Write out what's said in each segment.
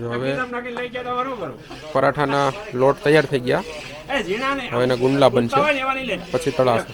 જો હવે પરાઠાના લોટ તૈયાર થઈ ગયા. હવે એના ગુંડલા બનશે. પછી તળાશે.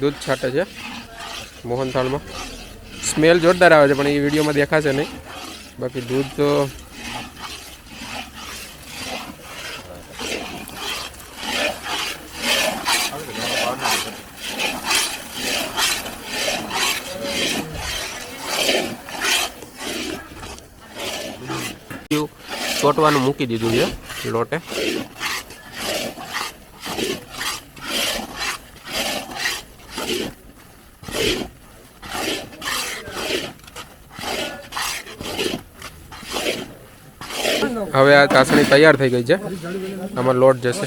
દૂધ છાંટે છે. મોહનથાળમાં. સ્મેલ જોરદાર આવે છે પણ એ વિડીયોમાં દેખાશે નહીં. બાકી દૂધ તો ચોટવાનું મૂકી દીધું છે લોટે. હવે આ ચાસણી તૈયાર થઈ ગઈ છે. આમાં લોટ જશે.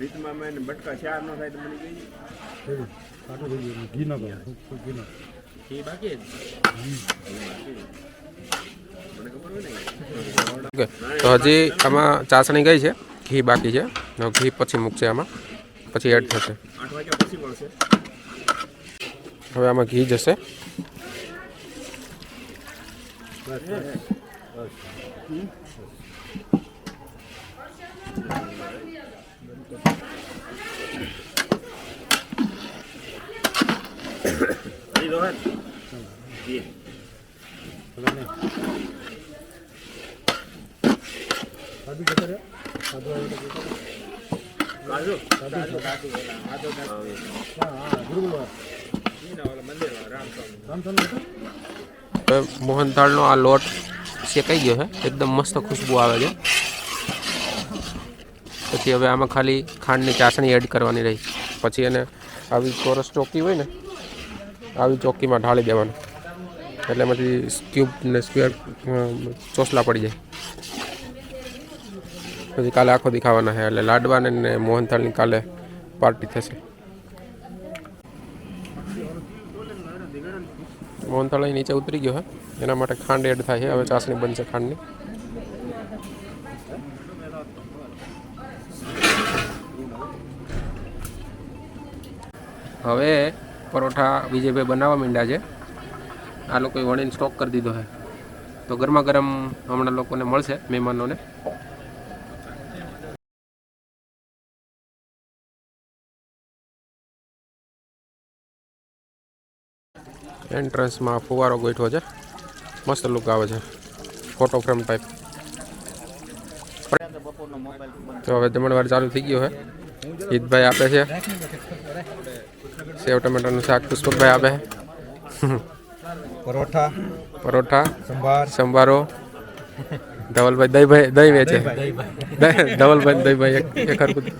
રીતમાં મેં બટકા ચાર નો થાય તો મને. ઓકે તો હજી આમાં ચાસણી ગઈ છે ઘી બાકી છે. ઘી પછી મૂકશે આમાં પછી એડ થશે. આઠ વાગ્યા પછી મળશે. હવે આમાં ઘી જશે. મોહનથાળનો આ લોટ શેકાઈ ગયો છે એકદમ મસ્ત ખુશ્બુ આવે છે પછી હવે આમાં ખાલી ખાંડની ચાસણી એડ કરવાની રહી. પછી એને આવી ચોરસ ચોકી હોય ને, આવી ચોકીમાં ઢાળી દેવાનું. એટલે એમાંથી ક્યુબ ને સ્ક્વેર ચોસલા પડી જાય. પછી કાલે આખો દેખાવાના છે, એટલે લાડવાને ને મોહનથાળની કાલે પાર્ટી થશે. મોહનથાળ નીચે ઉતરી ગયો હે, એના માટે ખાંડ એડ થાય છે, હવે ચાસણી બનશે ખાંડની. હવે પરોઠા વિજયભાઈ બનાવવા માંડ્યા છે. આ લોકોએ વણીને સ્ટોક કરી દીધો છે. તો ગરમા ગરમ હમણાં લોકોને મળશે, મહેમાનોને. એન્ટ્રન્સમાં ફુવારો ગોઠવો છે. મસ્ત લુક આવે છે. ફોટો ફ્રેમ ટાઈપ તો હવે જમણવાર ચાલુ થઈ ગયો છે. હિતભાઈ આપે છે. સેવ ટમેટાનું શાક પુષ્પકભાઈ આપે. પરોઠા પરોઠા સંભાર. સંભારો. ધવલભાઈ દહીભાઈ દહીં વેચે. ધવલભાઈ દહીભાઈ એક લેવી?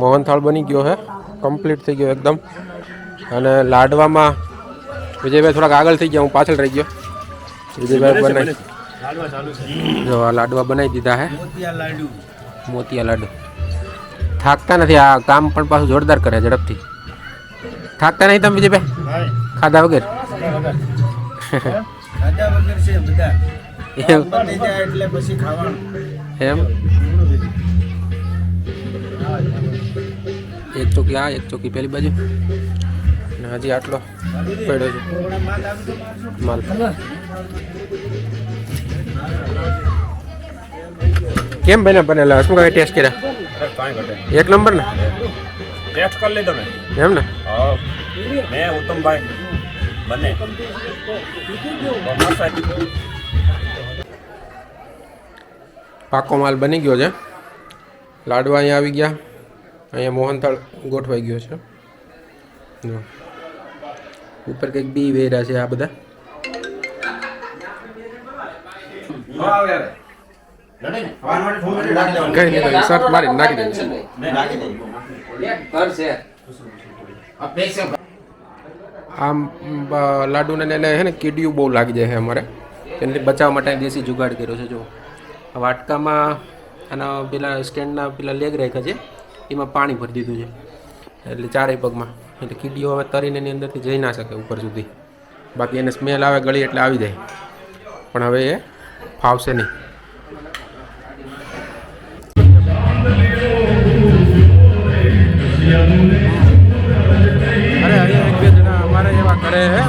મોહનથાળ બની ગયો છે કમ્પ્લીટ થઈ ગયો એકદમ. અને લાડવામાં વિજયભાઈ થોડાક આગળ થઈ ગયા હું પાછળ રહી ગયો. વિજયભાઈ બનાવી જો આ લાડવા બનાવી દીધા હે. મોતિયા લાડુ. થાકતા નથી આ કામ પણ પાછું જોરદાર કરે ઝડપથી. થાકતા નહીં તમે વિજયભાઈ? ખાધા વગર? એમ? એક ચોકી આ એક ચોકી પેલી બાજુ. ને હજી આટલો પડ્યો છે. માલ. કેમ બને બનેલા? શું કાંઈ ટેસ્ટ કર્યા? એક નંબર ને? ટેસ્ટ કરી લીધો તમે એમ ને? મેં ઉત્તમભાઈ બંને. પાકો માલ બની ગયો છે. લાડવા અહીંયા આવી ગયા. અહીંયા મોહનથાળ ગોઠવાઈ ગયો છે. જો. ઉપર કંઈક બી વેરા છે આ બધા. શર્ટ મારી નાખી આમ લાડુને ને એને હે ને કીડિયું બહુ લાગી જાય છે અમારે. એટલે બચાવવા માટે દેશી જુગાડ કર્યો છે જો. વાટકામાં આના પેલા સ્ટેન્ડના પેલા લેગ રાખ્યા છે. એમાં પાણી ભરી દીધું છે. એટલે ચારેય પગમાં. એટલે કીડીઓ હવે તરીને એની અંદરથી જઈ ના શકે ઉપર સુધી. બાકી એને સ્મેલ આવે ગળી એટલે આવી જાય. પણ હવે એ ફાવશે નહીં. અરે એક બે જણા અમારે એવા કરે હે.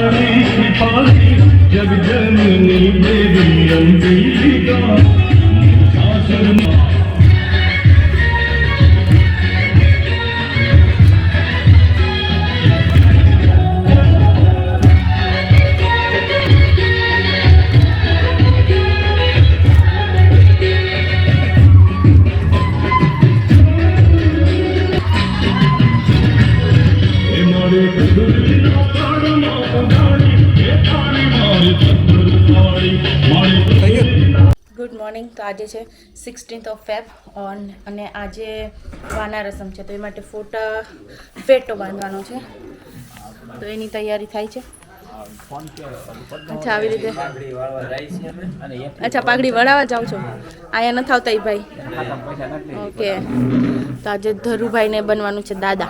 कृपाली जग जननी देवी अंबिका ગુડ મોર્નિંગ તો આજે છે સિક્સટીન્થ ઓફ ફેબ ઓન અને આજે વાના રસમ છે. તો એ માટે ફોટા, ફેટો બાંધવાનો છે. તો એની તૈયારી થાય છે. અચ્છા આવી રીતે. અચ્છા પાઘડી વળાવવા જાઉં છો? અહીંયા નથી આવતા એ ભાઈ? ઓકે. તો આજે ધરુભાઈને બનવાનું છે દાદા.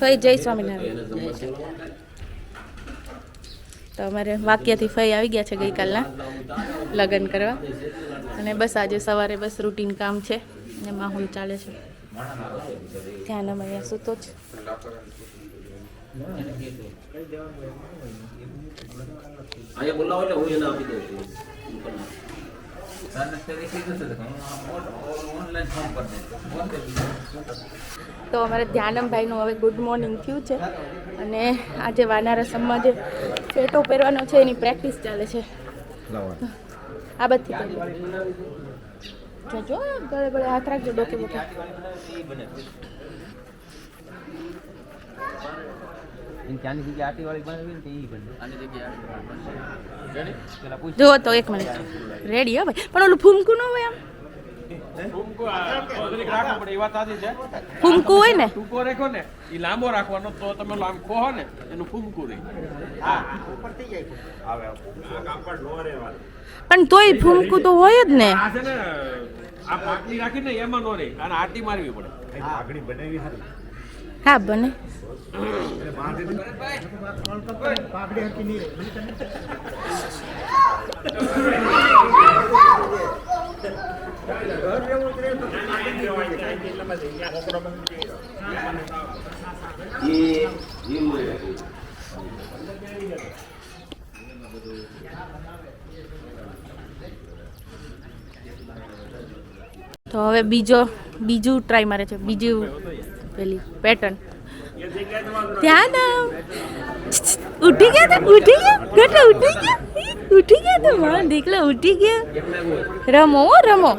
ફઈ જય સ્વામિનારાયણ. તો અમારે વાક્યથી ફઈ આવી ગયા છે ગઈકાલના લગ્ન કરવા. અને બસ આજે સવારે બસ રૂટીન કામ છે. એમાં માહોલ ચાલે છે. ધ્યાન અહીંયા સૂતો જ અહીંયા બોલાવો એટલે હું એને આપી દઉં છું. તો અમારે ધ્યાનમભાઈનું હવે ગુડ મોર્નિંગ થયું છે અને આજે વાનારા સમમાં જે ફેટો પહેરવાનો છે એની પ્રેક્ટિસ ચાલે છે. આ બધી જો ગળે ગળે હાથ રાખજો ડોકે બોકે. જો તો એક મિનિટ રેડી હો ભાઈ. પણ ઓલું ફૂમકું ન હોય આમ? ફૂમકું હોય ને? ટૂંકો રાખો ને. એ લાંબો રાખવાનો તો તમે આમ ખોહો ને એનું ફૂમકું રહે પણ તોય ફૂમકું તો હોય જ ને. આ છે ને આ પાટલી રાખીને એમાં નો રહે. અને આટી મારવી પડે. હા બને. તો હવે બીજો, બીજું ટ્રાય મારે છે. બીજું પેલી પેટર્ન ત્યાં ઉઠી ગયા ઉઠી ગયા? ઉઠી ગયા? ગયા તો મારા દીકલા ઉઠી ગયા. રમો હો, રમો.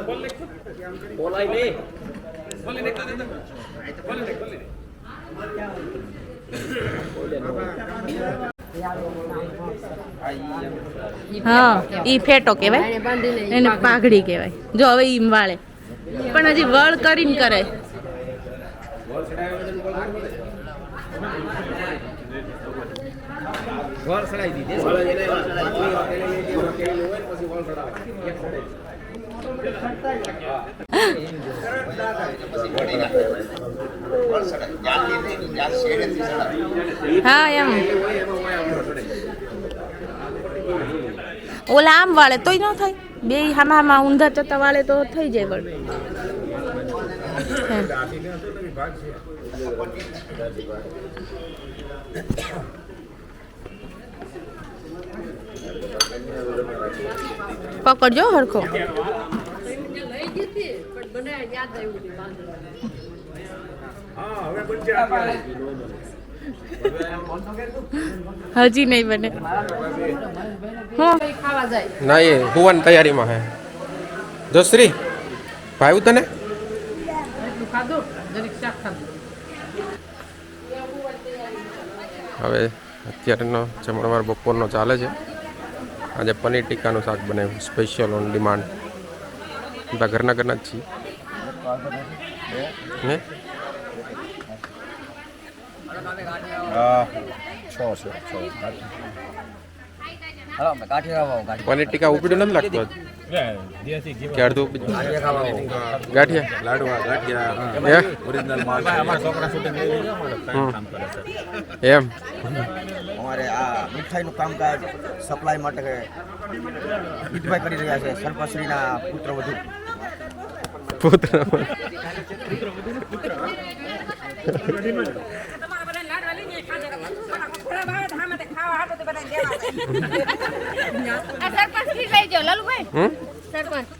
હા ઈ ફેટો કહેવાય. એને પાઘડી કહેવાય. જો હવે ઈ વાળે. પણ હજી વળ કરીને કરે. હા? એમ. ઓલા આમ વાળે તોય ન થાય. બે હામા હામા ઊંધા ચતા વાળે તો થઈ જાય વળ. એમ. પકડજો હરખો હજી નહીં બને હું ના એ હુવાની તૈયારીમાં હે જસરી ભાવ્યું તને હવે અત્યારનો જમણવાર બપોરનો ચાલે છે. આજે પનીર ટીકાનું શાક બનાવ્યું સ્પેશિયલ ઓન ડિમાન્ડ બધા ઘરના ઘરના જ છીએ. હે? પનીર ટીકા ઉપડ્યું નથી લાગતું કે અડધું ઉપડી? ગાંઠિયા લાડવા ગાંઠિયા? ઓરિજિનલ માલ અમારા છોકરા શૂટિંગ. કામ કરે છે. એમ? અમારે આ મીઠાઈનું કામકાજ સપ્લાય માટે કરી રહ્યા છે સરપંચશ્રીના પુત્ર વધુ. પુત્ર? સરપંચથી લઈ જાઓ લાલુભાઈ. સરપંચ.